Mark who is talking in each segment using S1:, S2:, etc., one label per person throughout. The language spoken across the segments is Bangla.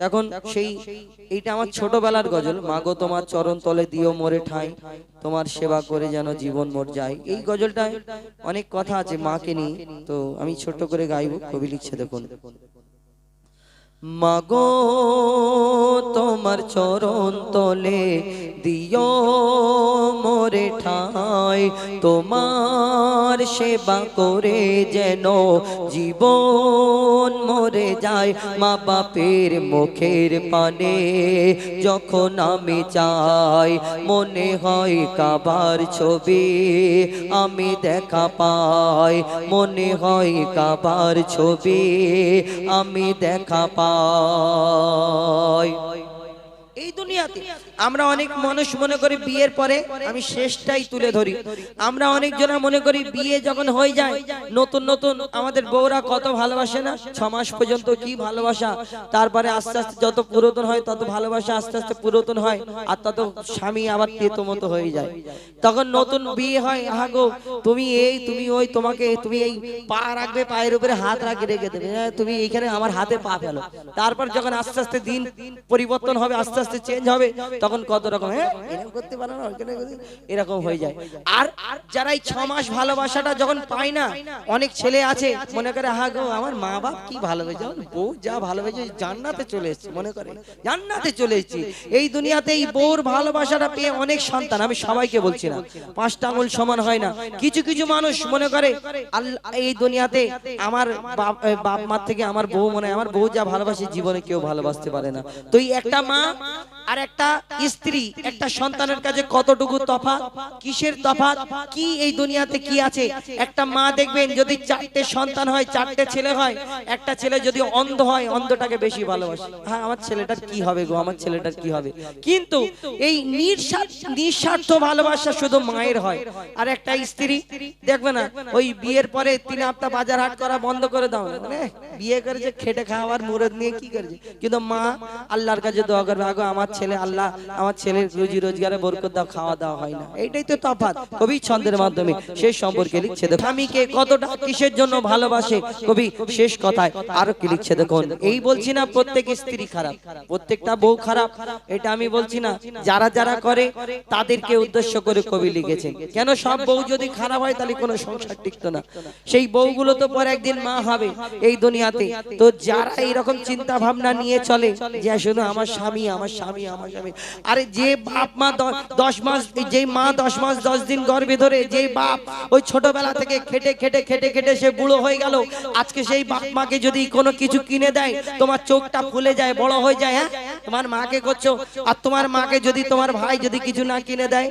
S1: এখন সেই এইটা আমার ছোটবেলার গজল। মাগো তোমার চরণ তলে দিও মোরে ঠাই। তোমার সেবা করে যেন জীবন মর যায়। এই গজলটায় অনেক কথা আছে মাকে নিয়ে। তো আমি ছোট করে গাইব কবি লিখছে দেখুন। মাগো, তোমার চরণ তলে দিও মোরে ঠাই। তোমার সেবা করে যেন জীবন মরে যায়। মা বাপের মুখের পানে যখন আমি চাই, মনে হয় কাবার ছবি আমি দেখা পাই। মনে হয় কাবার ছবি আমি দেখা পাই। এই দুনিয়াতে আমরা অনেক মানুষ মনে করি বিয়ের পরে আমি শেষটাই তুলে ধরি। আমরা অনেক জনা মনে করি বিয়ে যখন হয়ে যায় নতুন নতুন আমাদের বউরা কত ভালোবাসে না? ছ মাস পর্যন্ত কি ভালোবাসা? তারপরে আস্তে আস্তে যত পুরাতন হয় তত ভালোবাসা আস্তে আস্তে পুরাতন হয় আর তত স্বামী আবার তেতো মতো হয়ে যায়। তখন নতুন বিয়ে হয় হাগো তুমি এই তুমি ওই তোমাকে তুমি এই পা রাখবে পায়ের উপরে হাত রাখে রেখে দেবে। হ্যাঁ, তুমি এইখানে আমার হাতে পা ফেলো। তারপর যখন আস্তে আস্তে দিন পরিবর্তন হবে আস্তে আস্তে চেঞ্জ হবে তখন কত রকম হ্যাঁ? এরকম করতে পারো না ওইখানে এরকম হয়ে যায়। আর যারা এই ছ মাস ভালোবাসাটা যখন পায় না অনেক ছেলে আছে মনে করে হা গো আমার মা বাপ কি ভালোবেসে বউ যা ভালোবেসে জান্নাতে চলে এসেছে। মনে করে জান্নাতে চলে এসেছি। এই দুনিয়াতে এই বউর ভালোবাসাটা পেয়ে অনেক সন্তান আমি সবাইকে বলছি না। পাঁচটা আঙুল সমান হয় না। কিছু কিছু মানুষ মনে করে এই দুনিয়াতে আমার বাপ বাপ মার থেকে আমার বউ মনে হয় আমার বউ যা ভালোবাসে জীবনে কেউ ভালোবাসতে পারে না। তো এই একটা মা আর একটা স্ত্রী, একটা সন্তানের কাছে কতটুকু তফাৎ? কিসের তফাৎ? কি এই দুনিয়াতে কি আছে? একটা মা দেখবেন যদি চারটে সন্তান হয়, চারটে ছেলে হয়, একটা ছেলে যদি অন্ধ হয়, অন্ধটাকে বেশি ভালোবাসে। হ্যাঁ আমার ছেলেটার কি হবে গো? আমার ছেলেটার কি হবে? কিন্তু এই নিঃস্বার্থ ভালোবাসা শুধু মায়ের হয়। আর একটা স্ত্রী, দেখবে না, ওই বিয়ের পরে তিন হপ্তাহ বাজার হাট করা বন্ধ করে দাও। মানে বিয়ে করেছে, খেটে খাওয়ার মুরদ নিয়ে কি করেছে? কিন্তু মা আল্লাহর কাছে দোয়া করবে, আগো, আমার ছেলে, আল্লাহ আমার ছেলের রুজি রোজগারে বরকত দাও, খাওয়া দাওয়া হয় না। এইটাই তো তফাৎ কবি ছন্দের মাধ্যমে সেই সম্পর্কে লিখছে দেখো স্বামীকে কতটা কিসের জন্য ভালোবাসে? কবি, শেষ কথায় আরও কি লিখছে দেখুন। এই বলছি না প্রত্যেক স্ত্রী খারাপ, প্রত্যেকটা বউ খারাপ, এটা আমি বলছি না। যারা যারা করে, তাদেরকে উদ্দেশ্য করে কবি লিখেছেন। কেন সব বউ যদি খারাপ হয়, তাহলে কোনো সংসার টিকতো না। সেই বউগুলো তো পরে একদিন মা হবে এই দুনিয়াতে। তো যারা এইরকম চিন্তা ভাবনা নিয়ে চলে, যে শুধু আমার স্বামী আমার স্বামী আমার স্বামী। আরে যে বাপ মা দশ মাস যে মা দশ মাস দশ দিন গর্ভে ধরে, যে বাপ ওই ছোটবেলা থেকে খেটে খেটে খেটে খেটে সে বুড়ো হয়ে গেল, আজকে সেই বাপ মাকে যদি কোনো কিছু কিনে দেয়, তোমার চোখটা ফুলে যায়, বড় হয়ে যায় হ্যাঁ? তোমার মাকে করছ। আর তোমার মাকে যদি তোমার ভাই যদি কিছু না কিনে দেয়,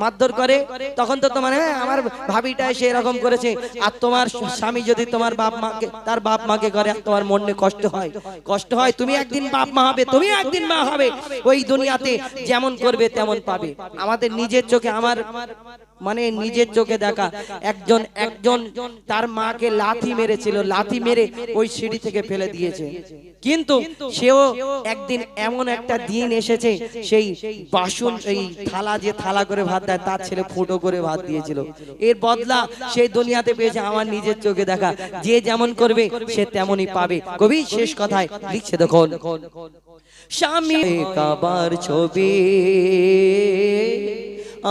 S1: মারধর করে, তখন তো তোমার হ্যাঁ আমার ভাবিটা এসে এরকম করেছে। আর তোমার স্বামী যদি তোমার বাপ মাকে তার বাপ মাকে করে তোমার মনে কষ্ট হয়। কষ্ট হয়, তুমি একদিন বাপ মা হবে তুমি একদিন মা হবে। ওই দুনিয়াতে যেমন করবে তেমন পাবে। আমাদের নিজের চোখে আমার মানে নিজের চোখে দেখা। একজন একজন তার মাকে লাথি মেরেছিল লাথি মেরে ওই সিঁড়ি থেকে ফেলে দিয়েছে। কিন্তু সেও একদিন এমন একটা দিন এসেছে সেই বাসন এই থালা যে থালা করে ভাত দেয় তার ছেলে ফুটো করে ভাত দিয়েছিল। এর বদলা সেই দুনিয়াতে পেয়েছে আমার নিজের চোখে দেখা। যে যেমন করবে সে তেমনই পাবে। কবি শেষ কথায় লিখছে দেখুন। স্বামী কাবার ছবি।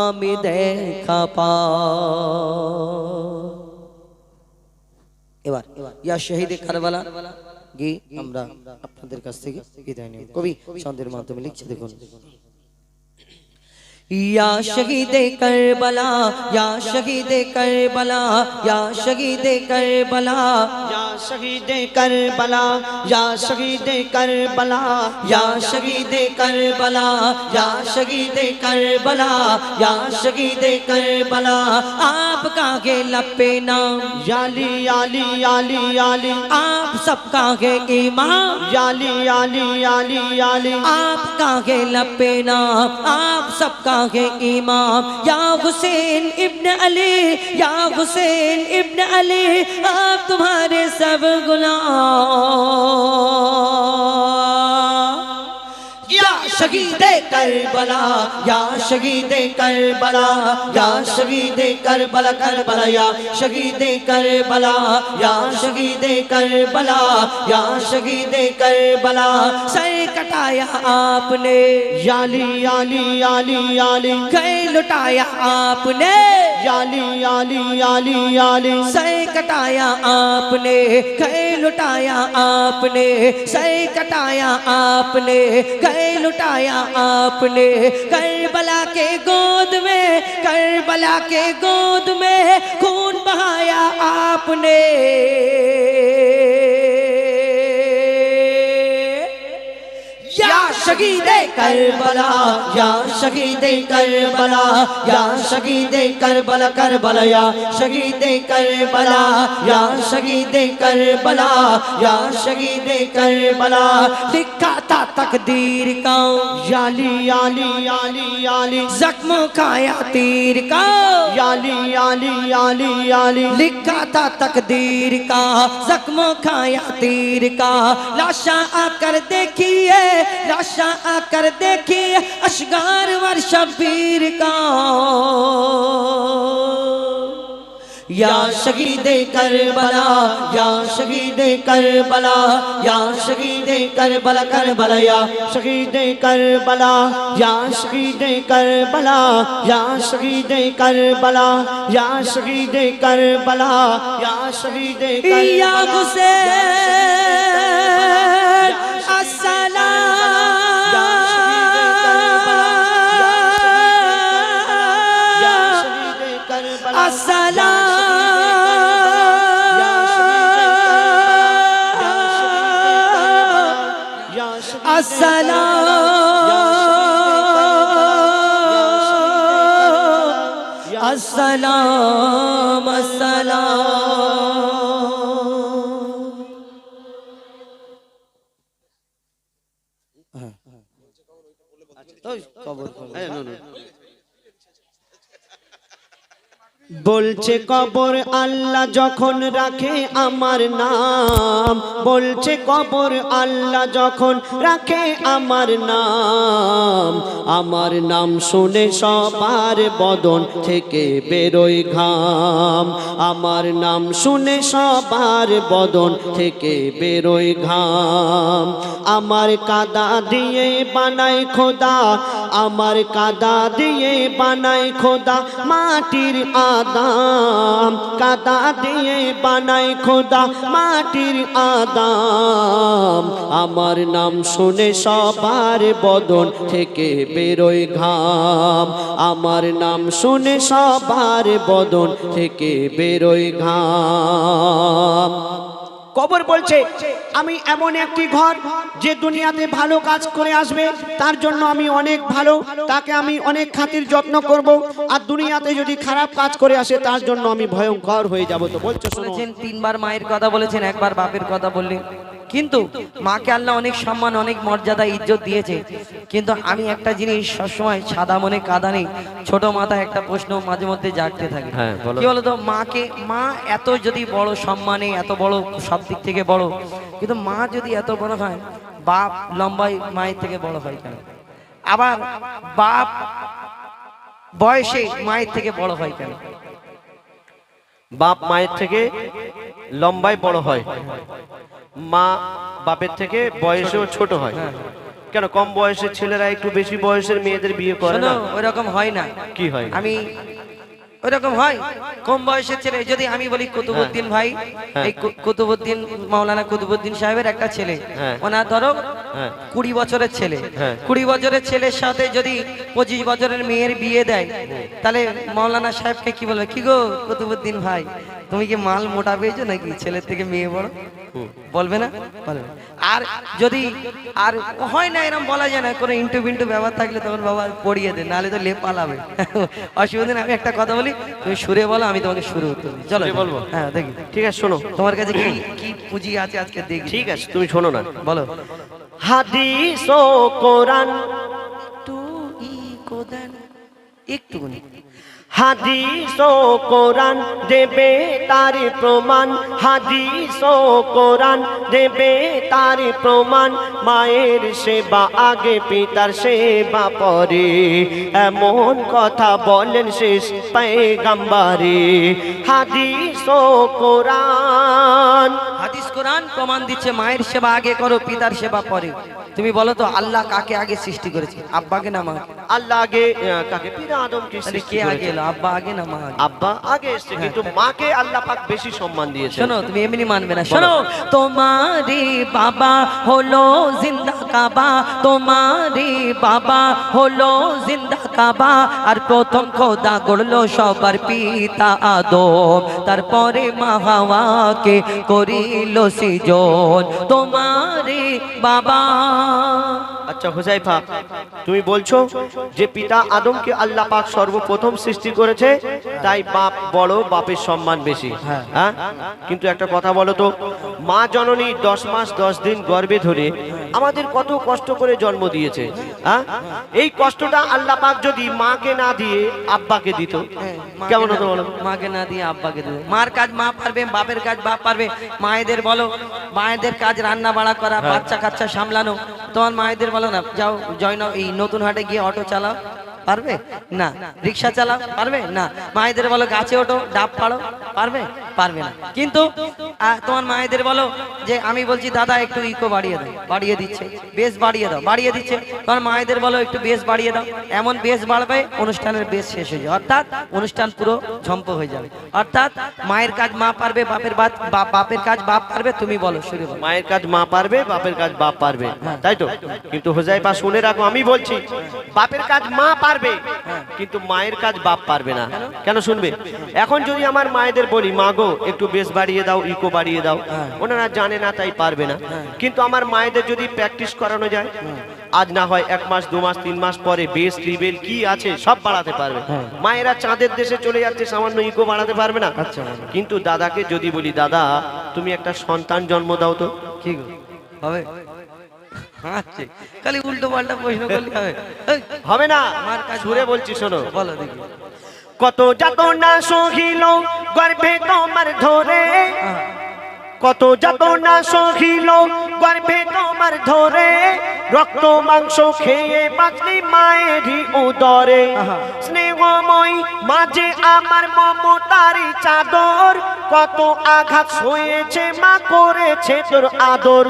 S1: আমি দেখা পা। এবার, ইয়া শহীদে কারবালা, গিয়ে আমরা আপনাদের কাছ থেকে বিদায় নেব। কবি, ছন্দের মাধ্যমে লিখছে দেখুন। یا شہید کربلا یا شہید کربلا یا شہید کربلا
S2: یا شہید کربلا یا شہید کربلا
S1: یا شہید کربلا یا شہید کربلا یا شہید کربلا۔ آپ کا گے لپے
S2: نام۔ یالی یالی یالی
S1: یالی۔ آپ سب کا
S2: گے امام۔ یالی یالی
S1: یالی یالی۔ آپ کا گے لپے نام۔ آپ سب کا شاہ امام یا حسین ابن علی یا حسین ابن علی
S2: آپ تمہارے سب غلام شہید کربلا یا شہید کربلا یا شہید کربلا کربلا یا شہید کربلا یا شہید کربلا
S1: یا شہید کربلا۔
S3: سر کٹایا آپ نے
S1: یالی یالی یالی
S3: یالی۔ گئے لٹایا آپ
S1: نے۔ یالی یالی یالی یالی۔ سر کٹایا آپ نے گئے لٹایا آپ نے۔ سر کٹایا آپ نے گئے لٹایا بنایا آپ نے کربلا
S3: کے گود میں، کربلا کے گود میں خون بہایا آپ نے۔ شہید کربلا، یا شہید کربلا، یا کربلا یا
S1: شہید کربلا، یا شہید
S3: کربلا، یا شہید کربلا۔
S1: لکھا تھا تقدیر کا،
S3: یالی یالی یالی یالی۔
S1: زخم کا یا تیر کا، یالی یالی یالی یالی۔ لکھا تھا تقدیر کا زخم کا یا تیر کا۔
S3: لاشا آ کر دیکھیے لاشا شاہ آ کر دیکھیے اشگار ور شبیر کا یا شہید کربلا یا شہید کربلا یا شہید کربلا کربلا یا
S1: شہید
S3: کربلا
S1: یا
S3: شہید
S1: کربلا
S3: یا شہید
S1: کربلا
S3: یا شہید
S1: کربلا یا شہید یا حسین السلام nossa
S3: বলছে কবর আল্লাহ যখন রাখে আমার নাম। বলছে কবর আল্লাহ যখন রাখে আমার নাম। আমার নাম শুনে সবার বদন থেকে বেরোয় ঘাম। আমার নাম শুনে সবার বদন থেকে বেরোয় ঘাম। আমার কাদা দিয়ে বানায় খোদা। আমার কাদা দিয়ে বানায় খোদা। মাটির আদাম, কাদা দিয়ে বানাই খোদা মাটির আদাম। আমার নাম শুনে সবার বদন থেকে বেরোয় ঘাম। আমার নাম শুনে সবার বদন থেকে বেরোয় ঘাম। কবর বলছে, আমি এমন একটি ঘর যে দুনিয়াতে ভালো কাজ করে আসবে, তার জন্য আমি অনেক ভালো, তাকে আমি অনেক খাতির যত্ন করব। আর দুনিয়াতে যদি খারাপ কাজ করে আসে, তার জন্য আমি ভয়ঙ্কর হয়ে যাব। তো বলছো
S1: তিনবার মায়ের কথা বলেছেন, একবার বাপের কথা বললেন। কিন্তু মাকে আল্লাহ অনেক সম্মান অনেক মর্যাদা ইজ্জত দিয়েছে। কিন্তু আমি একটা জিনিস সবসময় সাদা মনে কাদা নেই ছোট মাথায় একটা প্রশ্ন মাঝে মধ্যে জাগতে থাকে।
S4: হ্যাঁ, বলো।
S1: কি বলতো মাকে মা এত যদি বড় সম্মানে এত বড় সব দিক থেকে বড় কিন্তু মা যদি এত বড় হয় বাপ লম্বাই মায়ের থেকে বড় হয় কেন? আবার বাপ বয়সে মায়ের থেকে বড় হয় কেন?
S4: বাপ মায়ের থেকে লম্বায় বড় হয়। মা বাপের থেকে বয়সেও ছোট হয়
S1: হ্যাঁ।
S4: কেন কম বয়সের ছেলেরা একটু বেশি বয়সের মেয়েদের বিয়ে করে না
S1: ওই রকম হয় না
S4: কি হয় আমি
S1: আমি ওইরকম হয় কম বয়সের ছেলে যদি আমি বলি কুতুবুদ্দিন ভাই
S4: হ্যাঁ।
S1: এই কুতুবুদ্দিন মাওলানা কুতুবুদ্দিন সাহেবের একটা ছেলে
S4: হ্যাঁ।
S1: ওনার ধরো
S4: হ্যাঁ
S1: কুড়ি বছরের ছেলে।
S4: হ্যাঁ।
S1: কুড়ি বছরের ছেলের সাথে যদি পঁচিশ বছরের মেয়ের বিয়ে দেয় তাহলে মাওলানা সাহেবকে কি বলবে? কি গো কুতুবুদ্দিন ভাই তুমি কি মাল মোটা পেয়েছ নাকি? ছেলের থেকে মেয়ে বড়? বলবে না? বলবে আর যদি আর হয় না এরকম বলা যায় না কোনো ইন্টু বিন্টু ব্যাপার থাকলে তখন বাবা পড়িয়ে দে নাহলে তো লেপ পালাবে। অসুবিধা নেই আমি একটা কথা বলি তুমি সুরে বলো আমি তোমাকে সুরে উত্তর চলো
S4: বলব?
S1: হ্যাঁ দেখি।
S4: ঠিক আছে শোনো।
S1: তোমার কাছে কি কি পুঁজি আছে আজকে দেখি।
S4: ঠিক আছে তুমি শোনো না।
S1: বলো।
S3: হাদিস ও কোরআন।
S1: একটু ই কোদান। একটুখানি।
S3: হাদিস ও কোরআন দেবে তার প্রমাণ। হাদিস ও কোরআন দেবে তার প্রমাণ। মায়ের সেবা আগে পিতার সেবা পরে। এমন কথা বলেন শেষ পেগাম্বারে হাদিস ও কোরআন।
S1: হাদিস কোরআন প্রমাণ দিচ্ছে মায়ের সেবা আগে করো পিতার সেবা পরে। তুমি বলো তো আল্লাহ কাকে আগে সৃষ্টি করেছে? আব্বাকে না মা?
S3: আল্লাহ আগে কাকে? পিতা আদমকে
S1: তাহলে
S3: সৃষ্টি
S1: কে আগে। এলো আব্বা আগে না মা?
S3: আব্বা আগে এসছে কিন্তু মাকে আল্লাহ পাক বেশি সম্মান দিয়েছে
S1: শোনো তুমি এমনি মানবে না। শোনো তোমারে বাবা হলো জিন্দা কাবা। তোমারে বাবা হলো জিন্দা কাবা। আর প্রথম খোদা গড়লো সবার পিতা আদম। তারপরে মা হাওয়াকে করিল সৃজন তোমারে বাবা।
S3: আচ্ছা হুজাইফা তুমি বলছো যে পিতা আদমকে আল্লাহ পাক সর্বপ্রথম সৃষ্টি করেছে তাই বাপ বড় বাপের সম্মান বেশি।
S1: হ্যাঁ।
S3: হ্যাঁ? কিন্তু একটা কথা বলো তো মা জননী দশ মাস দশ দিন গর্ভে ধরে আমাদের কত কষ্ট করে জন্ম দিয়েছে হ্যাঁ? এই কষ্টটা আল্লাহ পাক যদি মাকে না দিয়ে আব্বাকে দিত কেমন হতো বলো?
S1: মাকে না দিয়ে আব্বাকে দেবে মার কাজ মা পারবে বাপের কাজ বাপ পারবে। মায়েদের বলো মায়েদের কাজ রান্না বাড়া করা বাচ্চা কাচ্চা সামলানো। তোমার মায়েদের বলো না যাও জয় নাও এই নতুন হাটে গিয়ে অটো চালাও। পারবে? না। রিক্সা চালাও পারবে? না। মায়েদের বলো গাছে ওঠো ডাব পাড়ো পারবে? পারবে না। কিন্তু তোমার মায়েদের বলো যে আমি বলছি দাদা একটু ইকো বাড়িয়ে দাও বাড়িয়ে দিচ্ছে। বেশ বাড়িয়ে দাও বাড়িয়ে দিচ্ছে। তোমার মায়েদের বলো একটু বেশ বাড়িয়ে দাও। এমন বেশ বাড়বে অনুষ্ঠানের বেশ শেষ হয়ে যাবে। অর্থাৎ অনুষ্ঠান পুরো ঝম্প হয়ে যাবে। অর্থাৎ মায়ের কাজ মা পারবে বাপের বাদ বাপের কাজ বাপ পারবে তুমি বলো শুরু
S3: মায়ের কাজ মা পারবে বাপের কাজ বাপ পারবে। তাই তো? কিন্তু হোজাইফা শুনে রাখো আমি বলছি বাপের কাজ মা পারবে কিন্তু মায়ের কাজ বাপ পারবে না। কেন শুনবে? এখন যদি আমার মায়েদের বলি মা গো একটু বেশ বাড়িয়ে দাও ইকো বাড়িয়ে দাও। ওনারা জানে না তাই পারবে না। কিন্তু আমার মায়েদের যদি প্র্যাকটিস করানো যায় আজ না হয় এক মাস দু মাস তিন মাস পরে বেশ লেভেল কি আছে সব বাড়াতে পারবে। মায়েরা চাঁদের দেশে চলে যাচ্ছে সামান্য ইকো বাড়াতে পারবে না।
S1: আচ্ছা, আচ্ছা।
S3: কিন্তু দাদাকে যদি বলি দাদা তুমি একটা সন্তান জন্ম দাও তো।
S1: কি গো? হবে? আচ্ছা খালি উল্টো পাল্টা প্রশ্ন করলে হবে।
S3: হবে না।
S1: আমার
S3: সুরে বলছি শোনো।
S1: বলো দেখি।
S3: কত যাত না সহিল গর্ভে তোমার ধরে। কত যাত না সহিল গর্ভে তোমার ধরে। রক্ত মাংস খেয়ে বাঁচলি মায়েরই উদরে। স্নেহময় মাঝে আমার মমতারি চাদর। কত আঘাত সয়েছে মা করেছে তোর আদর।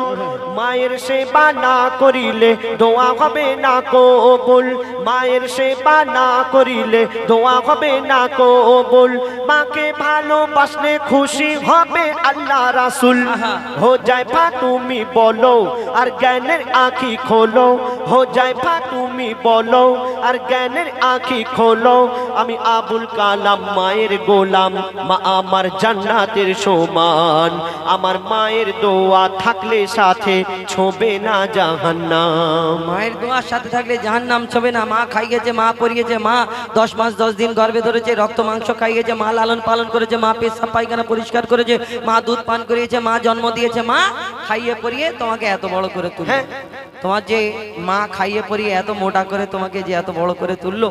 S3: মায়ের সেবা না করিলে দোয়া হবে না কবুল। মায়ের সেবা না করিলে দোয়া হবে না কবুল। মাকে ভালোবাসলে খুশি হবে আল্লাহ রাসুল। হো যায় পা তুমি বলো আর জ্ঞানের আঁখি খোলো। হো যায় পা তুমি বলো আর জ্ঞানের আঁখি খোলো। আমি আবুল কালাম মায়ের গোলাম মা আমার জান্নাতের সমান। আমার মায়ের দোয়া থাকলে সাথে ছোবে না জাহান্নাম।
S1: মায়ের দোয়ার সাথে থাকলে জাহান নাম ছবে না। মা খাইয়েছে মা পরিয়েছে মা দশ মাস দশ দিন গর্ভে ধরেছে রক্ত মাংস খাইয়েছে মা লালন পালন করেছে মা পেশা পায়খানা পরিষ্কার করেছে মা দুধ পান করিয়েছে মা জন্ম দিয়েছে মা খাইয়ে পরিয়ে তোমাকে এত বড় করে তুললো।
S3: হ্যাঁ।
S1: তোমার যে মা খাইয়ে পরিয়ে এত মোটা করে তোমাকে যে এত বড় করে তুললো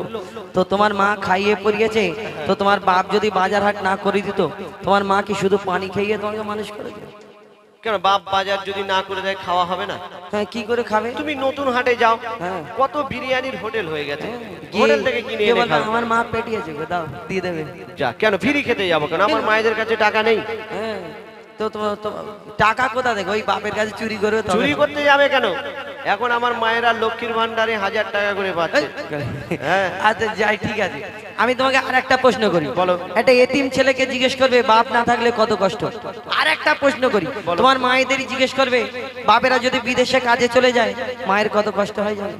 S1: তো তোমার মা খাইয়ে পরিয়েছে তো তোমার বাপ যদি বাজার হাট না করে দিত তোমার মা কি শুধু পানি খাইয়ে তোমাকে মানুষ করেছে
S3: কেন বাপ বাজার যদি না করে দেয় খাওয়া হবে না?
S1: হ্যাঁ কি করে খাবে?
S3: তুমি নতুন হাটে যাও
S1: হ্যাঁ।
S3: কত বিরিয়ানির হোটেল হয়ে গেছে। হোটেল থেকে কিনে এনে খাও
S1: আমার মা পেটিয়েছে গো, দাও দিয়ে দেবে।
S3: যা কেন ফ্রি খেতে যাব কেন? আমার মায়েদের কাছে টাকা নেই।
S1: হ্যাঁ তো টাকা কোথা থেকে? ওই বাপের কাছে চুরি করে
S3: চুরি করতে যাবে কেন? এখন আমার মায়েরা লক্ষ্মীর ভান্ডারে হাজার টাকা করে পাচ্ছে। হ্যাঁ।
S1: আচ্ছা যাই ঠিক আছে। আমি তোমাকে আর একটা প্রশ্ন করি।
S3: বলো।
S1: একটা এতিম ছেলেকে জিজ্ঞেস করবে বাপ না থাকলে কত কষ্ট? আর একটা প্রশ্ন করি। তোমার মায়েদেরই জিজ্ঞেস করবে বাপেরা যদি বিদেশে কাজে চলে যায় মায়ের কত কষ্ট হয় জানো?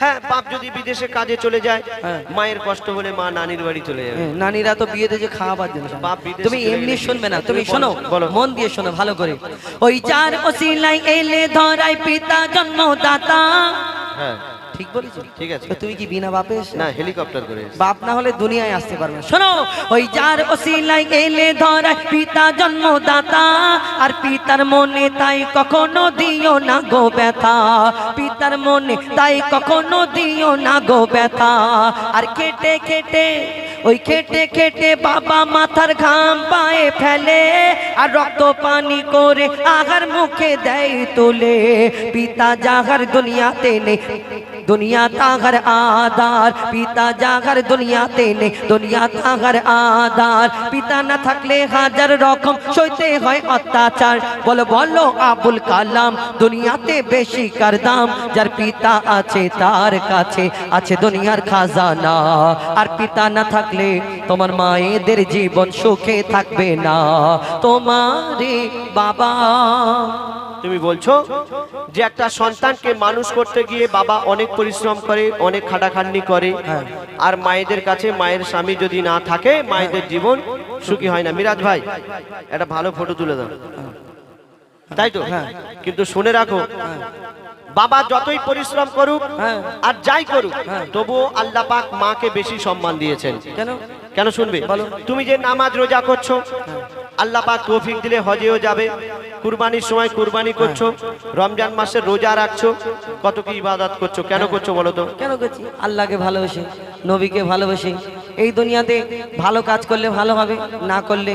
S3: হ্যাঁ বাপ যদি বিদেশে কাজে চলে যায়
S1: হ্যাঁ।
S3: মায়ের কষ্ট হলে মা নানির বাড়ি চলে যাবে।
S1: হ্যাঁ, নানিরা তো বিয়েতে যে খাওয়াবার জন্য
S3: বাপ
S1: তুমি এমনি শুনবে না। তুমি শোনো। মন দিয়ে শোনো ভালো করে। ওই চার ওসিলাই এলে ধরাই পিতা জন্মদাতা
S3: হ্যাঁ।
S1: ঠিক বলেছ?
S3: ঠিক আছে।
S1: তো তুমি কি বিনা বাপে
S3: না হেলিকপ্টার করে
S1: বাপ না হলে দুনিয়ায় আসতে পারবে না। শোনো ওই যার ওসিলাই এলে ধরায় পিতা জন্মদাতা আর পিতার মনে তাই কখনো দিও না গো ব্যথা। পিতার মনে তাই কখনো দিও না গো ব্যথা। আর কেটে কেটে ওই খেটে খেটে বাবা মাথার ঘাম পায়ে ফেলে আর রক্ত পানি করে আহার মুখে দেয় তোলে। পিতা যাহার দুনিয়াতে নেই। দুনিয়া তাহার আদার পিতা জাগার দুনিয়াতে নেই দুনিয়া তাহার আদার পিতা না থাকলে হাজার রকম সইতে হয় অত্যাচার বলো বলো আবুল কালাম দুনিয়াতে বেশি কার দাম যার পিতা আছে তার কাছে আছে দুনিয়ার খাজানা আর পিতা না থাকলে তোমার মায়েদের জীবন সুখে থাকবে না তোমারে বাবা
S3: তুমি বলছো যে একটা সন্তানকে মানুষ করতে গিয়ে বাবা অনেক পরিশ্রম করে অনেক খাটাখাটনি করে
S1: হ্যাঁ।
S3: আর মায়েদের কাছে মায়ের স্বামী যদি না থাকে মায়েদের জীবন সুখী হয় না মিরাজ ভাই একটা ভালো ফটো তুলে দাও তাই তো
S1: হ্যাঁ।
S3: কিন্তু শুনে রাখো বাবা যতই পরিশ্রম করুক
S1: হ্যাঁ।
S3: আর যাই করুক
S1: হ্যাঁ।
S3: তবুও আল্লাহ পাক মাকে বেশি সম্মান দিয়েছেন
S1: কেন
S3: কেন শুনবে। তুমি যে নামাজ রোজা করছ আল্লাহ পাক তৌফিক দিলে হজেও যাবে। কুরবানির সময় কুরবানি করছ, রমজান মাসে রোজা রাখছো, কত কি ইবাদত করছ, কেন করছ বলো তো?
S1: কেন করছি? আল্লাহকে ভালোবাসি, নবীকে ভালোবাসি। এই দুনিয়াতে ভালো কাজ করলে ভালো হবে, না করলে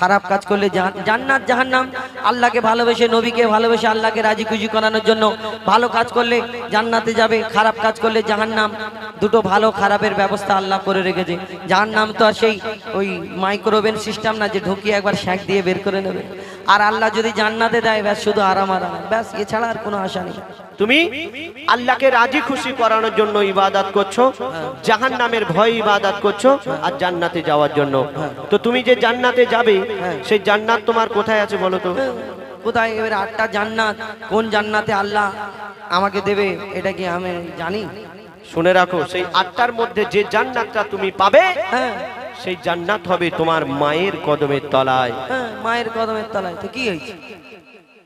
S1: খারাপ কাজ করলে জান্নাত জাহান্নাম। আল্লাহকে ভালোবেসে, নবীকে ভালোবেসে আল্লাহকে রাজি খুশি করানোর জন্য ভালো কাজ করলে জান্নাতে যাবে, খারাপ কাজ করলে জাহান্নাম। দুটো ভালো খারাপের ব্যবস্থা আল্লাহ করে রেখেছে। যার নাম তো আর সেই ওই মাইক্রোওভেন সিস্টেম না যে ঢুকিয়ে একবার শ্যাক দিয়ে বের করে নেবে। আর আল্লাহ যদি জান্নাতে দেয় ব্যাস শুধু আরাম আরাম। ব্যাস এছাড়া আর কোনো আশা নেই।
S3: তুমি আল্লাহকে রাজি খুশি করানোর জন্য ইবাদত করছ জাহান নামের ভয় ইবাদত করছ আর জান্নাতে যাওয়ার জন্য। তো তুমি যে জান্নাতে যাবে সেই জান্নাত তোমার কোথায় আছে বলো তো?
S1: কোথায়? এবার আটটা জান্নাত। কোন জান্নাতে আল্লাহ আমাকে দেবে এটা কি আমি জানি?
S3: শুনে রাখো সেই আটটার মধ্যে যে জান্নাতটা তুমি পাবে
S1: হ্যাঁ।
S3: সেই জান্নাত হবে তোমার মায়ের কদমের তলায়।
S1: হ্যাঁ মায়ের কদমের তলায়। তো কি হয়েছে?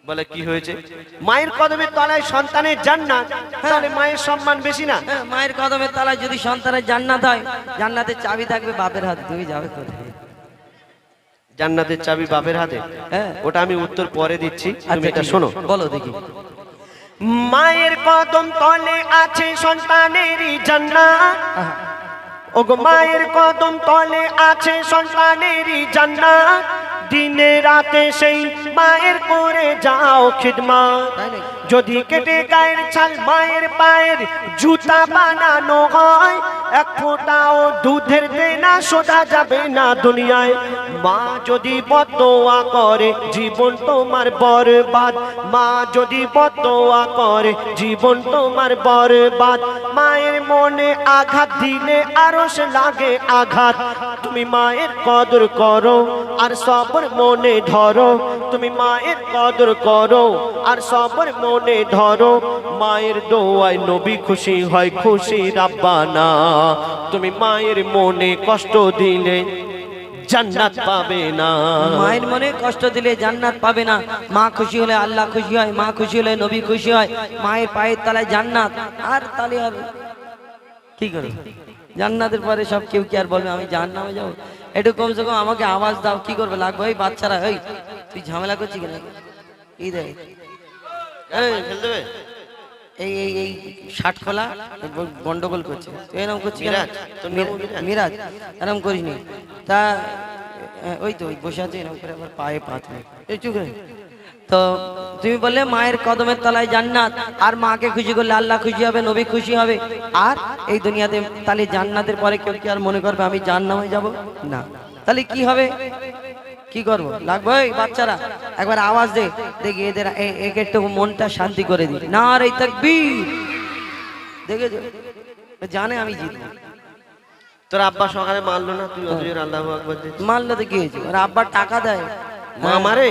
S3: বলে কি হয়েছে? মায়ের কদমের তলায় সন্তানের জান্নাত তাহলে মায়ের সম্মান বেশি না?
S1: হ্যাঁ মায়ের কদমের তলায় যদি সন্তানের জান্নাত হয় জান্নাতের চাবি থাকবে বাপের হাত তুমি যাবে কোথায়?
S3: জান্নাতের চাবি বাপের হাতে?
S1: হ্যাঁ।
S3: ওটা আমি উত্তর পরে দিচ্ছি। তুমি
S1: আচ্ছা
S3: এটা শোনো।
S1: বলো দেখি।
S3: মায়ের কদম তলে আছে সন্তানেরই জান্নাত।
S1: ও
S3: ওগো মায়ের কদম তলে আছে সন্তানেরই জান্নাত। দিনে রাতে সেই মায়ের করে যাও
S1: নাকি?
S3: যদি কেটে গায়ের ছাল মায়ের পায়ের জুতা বানানো হয়, এক ফোঁটাও দুধের দেনা শোধা যাবে না দুনিয়ায়। মা যদি বদোয়া করে, জীবন তোমার বরবাদ। মা যদি বদোয়া করে, জীবন তোমার বরবাদ। মায়ের মনে আঘাত দিলে আরও সে লাগে আঘাত। তুমি মায়ের কদর করো আর সবর মনে ধরো। তুমি মায়ের কদর করো আর সবর মনে ধরো, মায়ের দোয়ায় নবী খুশি হয়, খুশি রাব্বানা। তুমি মায়ের মনে কষ্ট দিলে জান্নাত পাবে না।
S1: মায়ের মনে কষ্ট দিলে জান্নাত পাবে না। মা খুশি হলে আল্লাহ খুশি হয়, মা খুশি হলে নবী খুশি হয়। মায়ের পায়ের তলায় জান্নাত, আর তাহলে হবে কি করে জান্নাতের পরে সব কেউ কি আর বলবে, আমি জান্নামে যাব? একটু কমসে কম আমাকে আওয়াজ দাও, কি করবে? লাগবে? ওই বাচ্চারা, ওই, তুই ঝামেলা করছিস কেন? এই দেখ।
S3: ফেল দেবে?
S1: এই এই এই শার্ট খোলা গন্ডগোল করছে। তুই এরকম করছিস
S3: মিরাজ,
S1: এরকম করিসনি। তা ওই তো ওই বসে আছে এরকম করে আবার পায়ে পাত এই চুপ তো তুমি বললে মায়ের কদমের তলায় জান্নাত আর মাকে খুশি করলে আল্লাহ খুশি হবে নবী খুশি হবে। আর এই দুনিয়াতে তাহলে জান্নাতের পরে কেউ কি আর মনে করবে আমি জান্নামে যাব? না। তাহলে কি হবে? কি করব? লাগবে বাচ্চারা? একবার আওয়াজ দে। দেখি এদের একে একটু মনটা শান্তি করে দি না রে তাকবীর। দেখেছ এ জানে আমি জিতবো।
S3: তোর আব্বা সকালে মারলো না? তুই অত জোরে আল্লাহু আকবার।
S1: মারলে তো কি হয়েছে ওর আব্বার টাকা দেয়।
S3: মা মারে?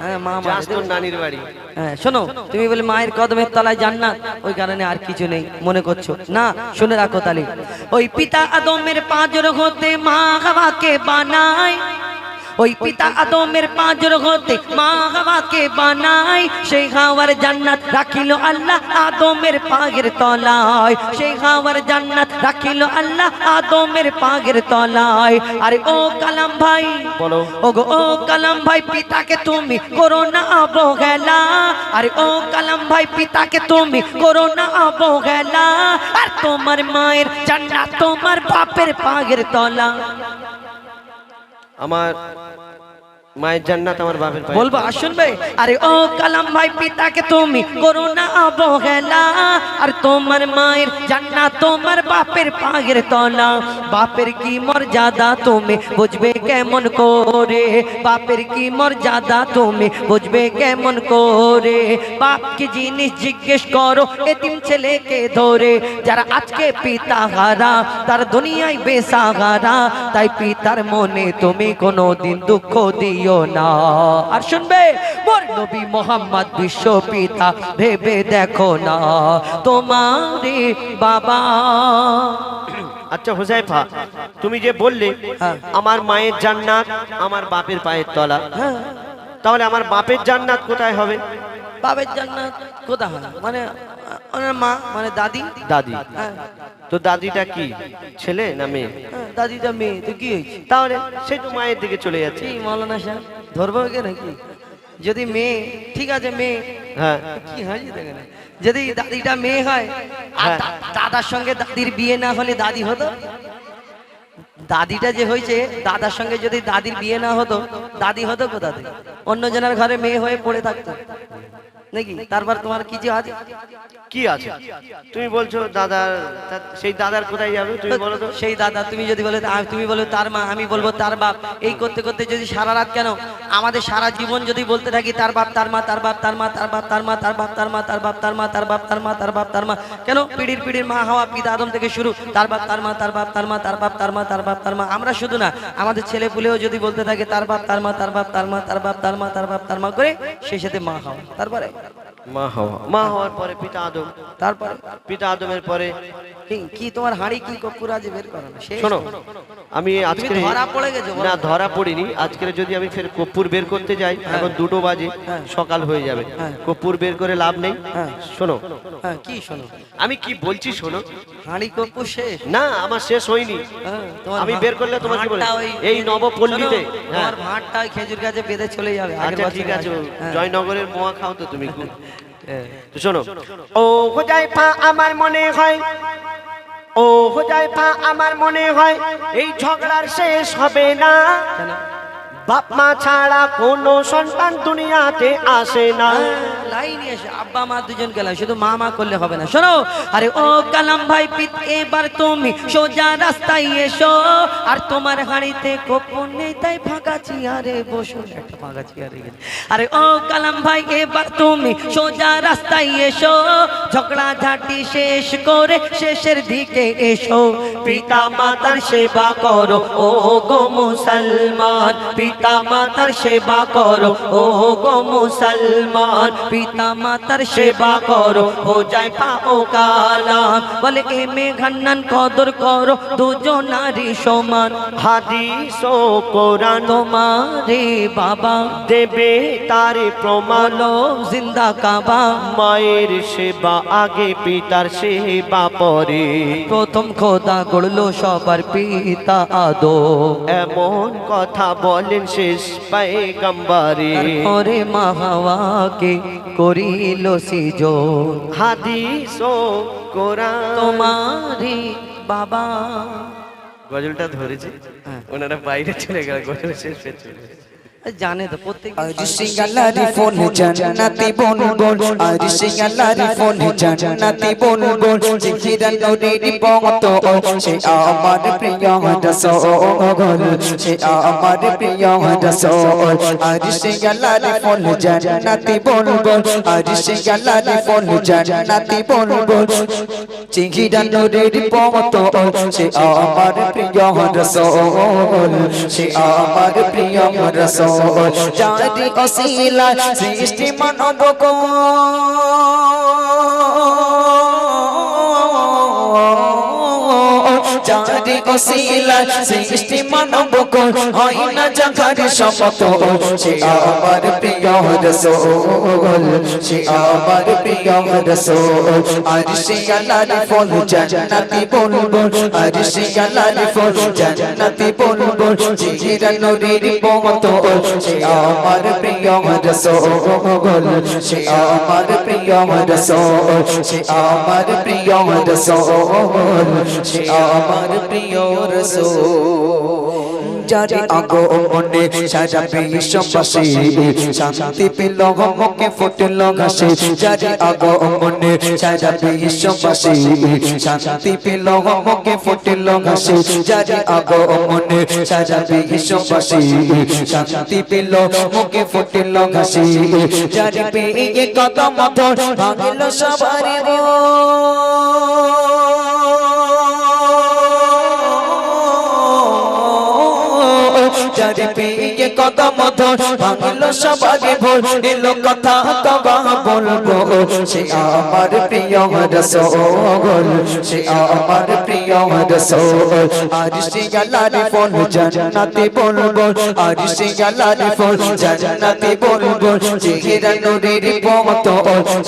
S1: হ্যাঁ মা
S3: যাস
S1: মারে
S3: তোর নানির বাড়ি।
S1: হ্যাঁ শোনো তুমি বলে মায়ের কদমের তলায় জান্নাত। ওই কারণে আর কিছু নেই মনে করছ। না শুনে রাখো তাহলে। ওই পিতা আদমের পাঁচর হতে মা হাওয়াকে বানায়। ওই পিতা আদমের পাঁচর হতে মা হাওয়াকে বানায়। সেই হাওয়ার জান্নাত রাখিল আল্লাহ আদমের পাগের তলায়। সেই হাওয়ার জান্নাত রাখিল আল্লাহ আদমের পাগের তলায়। আরে ও কালাম ভাই
S3: বলো।
S1: ওগো ও কালাম ভাই পিতাকে তুমি করো না অবহেলা। আরে ও কালাম ভাই পিতাকে তুমি করো না অবহেলা। আর তোমার মায়ের জান্নাত তোমার বাপের পাগের তলা
S3: আমার মায়ের জান্নাত আমার বাপের পায়ে
S1: বলব আসুন ভাই। আরে ও কালাম ভাই পিতাকে তুমি করো না অবহেলা আর তোমার মায়ের জান্নাত তোমার বাপের পাগের তলা। বাপের কি মর্যাদা তুমি বুঝবে কেমন করে? বাপের কি মর্যাদা তুমি বুঝবে কেমন করে? বাপকে জিনিস জিজ্ঞেস করো এতিম ছেলেকে ধরে। যারা আজকে পিতা হারা তার দুনিয়ায় বেসাহারা। তাই পিতার মনে তুমি কোনো দিন দুঃখ দিও না। আর শুনবে মোর নবী মোহাম্মদ বিশ্ব পিতা ভেবে দেখো না। তোমারে বাবা।
S3: আচ্ছা হোসাইফা তুমি যে বললে
S1: হ্যাঁ।
S3: আমার মায়ের জান্নাত আমার বাপের পায়ের তলা।
S1: হ্যাঁ।
S3: তাহলে আমার বাপের জান্নাত কোথায় হবে?
S1: বাবের জান্নাত কোথা হয়। মানে ওনার মা মানে দাদি।
S3: দাদি।
S1: হ্যাঁ।
S3: তো দাদিটা কি ছেলে না মেয়ে?
S1: হ্যাঁ, দাদিটা মেয়ে। তো কি হয়েছে?
S3: তাহলে সে তো মায়ের দিকে চলে যাচ্ছে।
S1: মৌলানা সাহেব ধরবো কে নাকি? যদি মেয়ে ঠিক আছে মেয়ে।
S3: হ্যাঁ।
S1: কি হয় দেখেন? যদি দাদিটা মেয়ে হয় আর
S3: হ্যাঁ।
S1: দাদার সঙ্গে দাদির বিয়ে না হলে দাদি হতো? দাদিটা যে হয়েছে দাদার সঙ্গে যদি দাদির বিয়ে না হতো দাদি হতো কোথা থেকে? অন্য জনের ঘরে মেয়ে হয়ে পড়ে থাকতো। নাকি তারপর তোমার কি যে আছে
S3: কি আছে তুমি বলছো দাদার সেই দাদার কোথায় যাবে তুমি বলো তো
S1: সেই দাদা তুমি যদি বলে তুমি বলো তার মা আমি বলব তার বাপ এই করতে করতে যদি সারা রাত কেন আমাদের সারা জীবন যদি বলতে থাকি তার বাপ তার মা তার বাপ তার মা তার বাপ তার মা তার বাপ তার মা তার বাপ তার মা তার বাপ তার মা তার বাপ তার মা কেন পিড়ির পিড়ির মা হওয়া পিতা আদম থেকে শুরু তার বাপ তার মা তার বাপ তার মা তার বাপ তার মা তার বাপ তার মা আমরা শুধু না আমাদের ছেলে পুলেও যদি বলতে থাকে তার বাপ তার মা তার বাপ তার মা তার বাপ তার মা তার বাপ তার মা করে সেই সাথে মা হওয়া তারপরে
S3: মা হওয়া। মা হওয়ার পরে পিতা আদম।
S1: তারপরে
S3: পিতা আদমের পরে
S1: কি- কি তোমার হাঁড়ি কি কপুর বের করো না
S3: শোনো আমি আজকে
S1: ধরা পড়ে গেছো,
S3: না ধরা পড়িনি। আজকে যদি আমি ফের কপ্পুর বের করতে যাই এখন দুটো বাজে
S1: হ্যাঁ।
S3: সকাল হয়ে যাবে।
S1: হ্যাঁ।
S3: কপ্পুর বের করে লাভ নেই।
S1: হ্যাঁ।
S3: শোনো।
S1: হ্যাঁ কি শোনো?
S3: আমি কি বলছি শোনো?
S1: হাঁড়ি কপুর শেষ?
S3: না আমার শেষ হয়নি।
S1: হ্যাঁ,
S3: আমি বের করলে তোমার কি বলে? এই নবপল্লীতে, হ্যাঁ।
S1: তোমার ভাঁড়টা খেজুর গাছে বেঁধে চলে যাবে
S3: আচ্ছা ঠিক আছে।
S1: হ্যাঁ।
S3: জয়নগরের মোয়া খাও তো তুমি
S1: হ্যাঁ।
S3: শোনো ও হোজাইফা আমার মনে হয়, ও হোজাইফা আমার মনে হয়, এই ঝগড়ার শেষ হবে না? বাপ মা ছাড়া কোনো সন্তান দুনিয়াতে আসে না
S1: হ্যাঁ, লাইন এসে আব্বা মা দুজন গেলাম শুধু মা মা করলে হবে না। শোনো আরে ও কালাম ভাই পিত এবার তুমি সোজা রাস্তায় এসো আর তোমার হাঁড়িতে কোপন নেই তাই ফাঁকা চেয়ারে বসো। একটা ফাঁকা চেয়ারে আরে ও কালাম ভাই এবার তুমি সোজা রাস্তায় এসো ঝগড়া ঝাঁটি শেষ করে শেষের দিকে এসো। পিতা মাতার সেবা করো ও গো মুসলমান। পিতা মাতার সেবা করো ও গো মুসলমান। পিতা মাতার সেবা করো, ও যায় পাও কালাম বলে, এ মেঘান্নান কদর করো দুজন নারী সমান।
S3: হাদিস ও কোরআন,
S1: তোমারে বাবা
S3: দেবে তার প্রমাণ।
S1: জিন্দা কাবা,
S3: মায়ের সেবা, আগে পিতার সেবা পরে।
S1: প্রথম খোদা গড়লো সবার পিতা আদো
S3: এমন কথা বলেন শেষ পায়গাম্বারে।
S1: তারপরে মাহাওয়াকে করিল সিজো
S3: হাদিস ও কোরআন।
S1: তোমারি বাবা।
S3: গজলটা ধরেছে? ওনারা বাইরে চলে গেল গজল শেষ হয়ে চলে।
S1: জানে তো প্রত্যেক
S5: আরি সিঙ্গালারি ফোন জান্নাতি বন বন আরি সিঙ্গালারি ফোন জান্নাতি বন বন জিকিরা নদীর পত সে আমার প্রিয় রসল সে আমার প্রিয় রসল আরি সিঙ্গালারি ফোন জান্নাতি বন বন আরি সিঙ্গালারি ফোন জান্নাতি বন বন জিকিরা নদীর পত সে আমার প্রিয় রসল সে আমার প্রিয় রসল চারি অশীলা সৃষ্টি মানব চারি অশীলা সৃষ্টি মানব হয় না জাগার সমত। সে আমার প্রিয় রসোল সে আমার প্রিয় রসোল আর সে আলার ফল জান্নাতি বলব আর সে ফল জান্নাতি বলব জিরা নদীর পমত। সে আমার প্রিয় রসোল সে আমার প্রিয় রসোল সে আমার প্রিয় রসোল সে আমার প্রিয় রসোল। যারে আগমনে সারা বিশ্ববাসী শান্তি পেল মুখে ফুটল ঘাসে যারে আগমনে সারা বিশ্ববাসী শান্তি পেল মুখে ফুটল ঘাসে যারে আগমনে সারা বিশ্ববাসী শান্তি পেল মুখে ফুটল ঘাসে যারে পেয়ে কদম ধর ভাঙল সবারে যারে পে পেয়ে কদম ধর ভাঙল সবারে ভোর। এলো কথা কবা বলব, সে আমার প্রিয় রসোল সে আমার প্রিয় রসোল আর সে গলারে ফোন জান্নাতে বলব, আর সে গলারে ফোন জান্নাতে বলব, চেহারা নূরের পমতো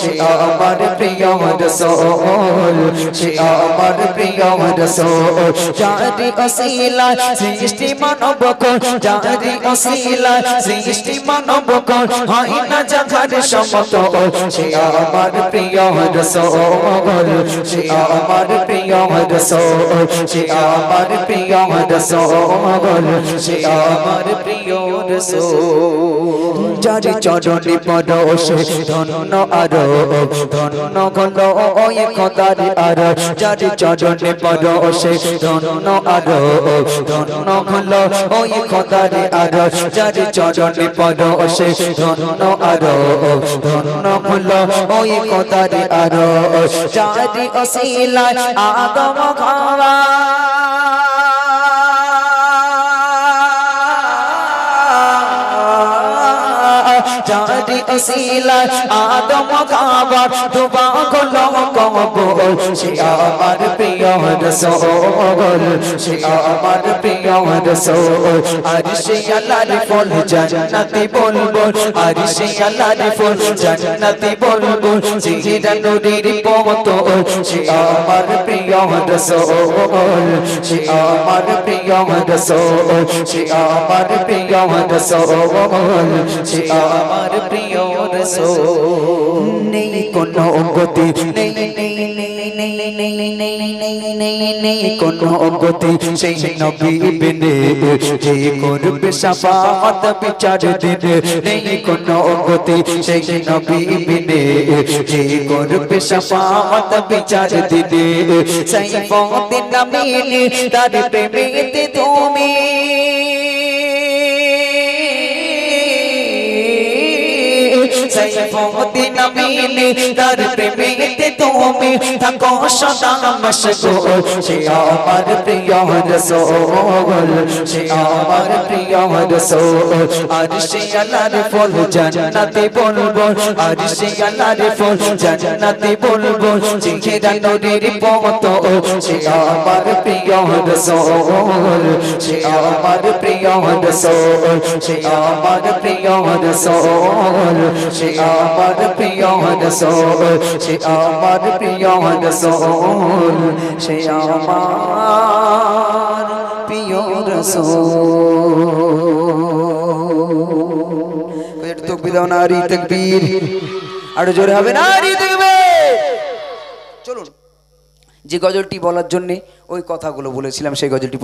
S5: সে আমার প্রিয় রসোল সে আমার প্রিয় রসোল যারে অসিলা সৃষ্টি মানব কোন যারে অসিলা সৃষ্টি মানব কর হয় না জাগার সমত সে আমার প্রিয় রসোল, সে আমার প্রিয় রসোল, সে আমার প্রিয় রসোল, সে আমার প্রিয় রসোল। যারে চরণে পরশে ধন্য আরও, ধন্য গল ওই খোদার আরও। যারে চরণে পরশে ধন্য আরও, ধন্য গল ওই খোদার আরও। যারে চরণে পরশে ধন্য আরও, ধন্য গল ওই খোদার আরও। যারে অসিলা আদম খাওয়া যারি অসিলা আদম খাবার দুবা গলো। কবল সে আমার প্রিয় রসোল, সে আমার প্রিয় রসোল। আর সে আল্লাহর ফল জান্নাতি বলব আর সে আল্লাহর ফল জান্নাতি বলব চেহারা নূরের পমতো সে আমার প্রিয় রসোল, সে আমার প্রিয় রসোল, সে আমার প্রিয় রসোল, সে আমার প্রিয় রসোল। নেই কোনো গতি নেই নেই নেই নেই নেই নেই নেই নেই নেই কোনো গতি সেই নবী বিনে যে করবে সাফাত বিচার দিনে নেই কোনো গতি সেই নবী বিনে যে করবে সাফাত বিচার দিনে। সেই পথে নামিলে তার প্রেমেতে তুমি সৈফুদ্দিন আমিনী তার প্রেমেতে তুমি থাকো, সদা মশগুল। সে আমার প্রিয় রসোল। সে আমার প্রিয় রসোল। আর সে আল্লাহর ফল জান্নাতে বলব। আর সে আল্লাহর ফল জান্নাতে বলব। চেহারা নূরের পমতো সে আমার প্রিয় রসোল। সে আমার প্রিয় রসোল। সে আমার প্রিয় রসোল। সে আমার প্রিয় রসোল। সে আমার প্রিয় রসোল সে আমার প্রিয় রসোল। তকবির নারী তকবীর। আরও জোরে হবে নারী চলুন, যে গজলটি বলার জন্যে ওই কথাগুলো বলেছিলাম, সেই গজলটি